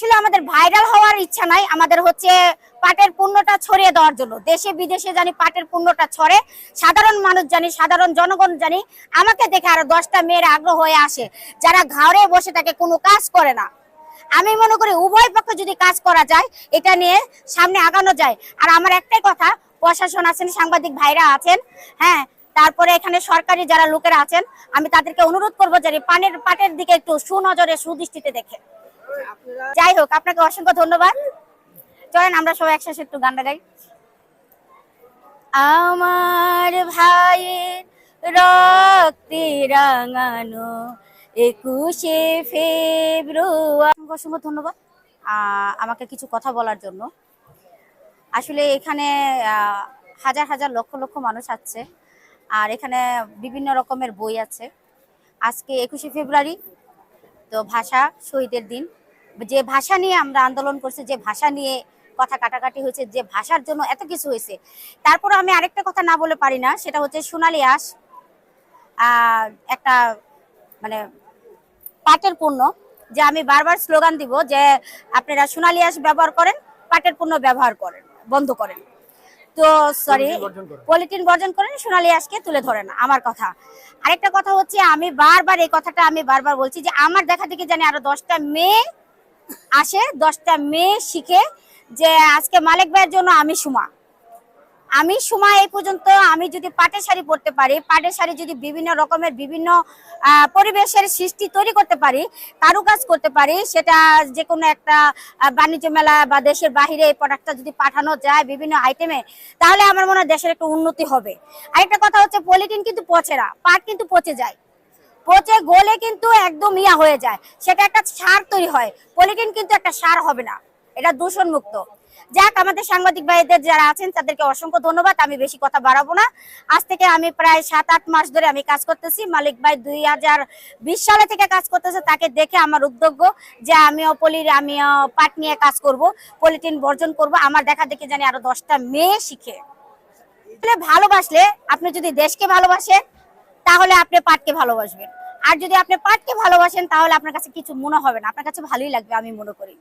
আসলে আমাদের ভাইরাল হওয়ার ইচ্ছা নাই, আমাদের হচ্ছে পাটের পণ্যটা ছড়িয়ে দেওয়ার জন্য। দেশে, বিদেশে জানি পাটের পণ্যটা ছড়ে, সাধারণ মানুষ জানি, সাধারণ জনগণ জানি, আমাকে দেখে আরও দশটা মেয়ের আগ্রহ হয়ে আসে, যারা ঘরে বসে থাকে কোনো কাজ করে না। আমি মনে করি উভয় পক্ষে যদি কাজ করা যায়, এটা নিয়ে সামনে আগানো যায়। আর আমার একটাই কথা, প্রশাসন আছেন, সাংবাদিক ভাইরা আছেন হ্যাঁ তারপরে এখানে সরকারি যারা লোকেরা আছেন, আমি তাদেরকে অনুরোধ করব যে পানের, পাটের দিকে একটু সুনজরে, সুদৃষ্টিতে দেখে। যাই হোক, আপনাকে অসংখ্য ধন্যবাদ। চলেন, আমরা সবাই একসাথে একটু গানটা গাই। আমার ভাইয়ের রক্তে রাঙানো একুশে ফেব্রুয়ারি। অসংখ্য ধন্যবাদ আমাকে কিছু কথা বলার জন্য। আসলে এখানে হাজার হাজার লক্ষ লক্ষ মানুষ আছে, আর এখানে বিভিন্ন রকমের বই আছে। আজকে একুশে ফেব্রুয়ারি, তো ভাষা শহীদের দিন। যে ভাষা নিয়ে আমরা আন্দোলন করছি যে ভাষা নিয়ে কথা কাটাকাটি হয়েছে যে ভাষার জন্য এত কিছু হয়েছে। তারপর আমি আরেকটা কথা না বলে পারি না সেটা হচ্ছে সোনালী আঁশ আহ, একটা মানে পাটের পণ্য যে আমি বারবার স্লোগান দিব যে আপনারা সোনালী আঁশ ব্যবহার করেন পাটের পণ্য ব্যবহার করেন বন্ধ করেন। তো সরি পলিথিন বর্জন করেন সোনালী আঁশকে তুলে ধরেন আমার কথা। আরেকটা কথা হচ্ছে আমি বারবার এই কথাটা আমি বারবার বলছি যে আমার দেখা থেকে জানি আরও দশটা মেয়ে আসে, দশটা মেয়ে শিখে যে আজকে মালিক ভাইয়ের জন্য আমি সুমা। আমি সময় এই পর্যন্ত আমি যদি পাটের শাড়ি পরতে পারি, পাটের শাড়ি যদি বিভিন্ন রকমের বিভিন্ন পরিবেশের সৃষ্টি তৈরি করতে পারি, কারুকাজ করতে পারি, সেটা যে কোনো একটা বাণিজ্য মেলা বা দেশের বাহিরে এই প্রোডাক্টটা যদি পাঠানো যায় বিভিন্ন আইটেমে তাহলে আমার মনে হয় দেশের একটু উন্নতি হবে। আরেকটা কথা হচ্ছে পলিথিন কিন্তু পচে না, পাট কিন্তু পচে যায়। পচে গলে কিন্তু একদম ইয়া হয়ে যায়। সেটা একটা সার তৈরি হয়। পলিথিন কিন্তু একটা সার হবে না। এটা দূষণ মুক্ত যাক, আমাদের সাংবাদিক ভাইদের যারা আছেন, তাদেরকে অসংখ্য ধন্যবাদ। আমি বেশি কথা বাড়াবো না। আজ থেকে আমি প্রায় সাত আট মাস ধরে আমি কাজ করতেছি। মালিক ভাই দুই হাজার বিশ সালে থেকে কাজ করতেছে। তাকে দেখে আমার উদ্যোগ্য যে আমিও পলির আমিও পাট নিয়ে কাজ করব, পলিথিন বর্জন করব। আমার দেখা দেখে জানি আরও দশটা মেয়ে শিখে। ভালোবাসলে, আপনি যদি দেশকে ভালোবাসেন তাহলে আপনি পাটকে ভালোবাসবেন। আর যদি আপনি পাটকে ভালোবাসেন, তাহলে আপনার কাছে কিছু মনে হবে না। আপনার কাছে ভালোই লাগবে, আমি মনে করি।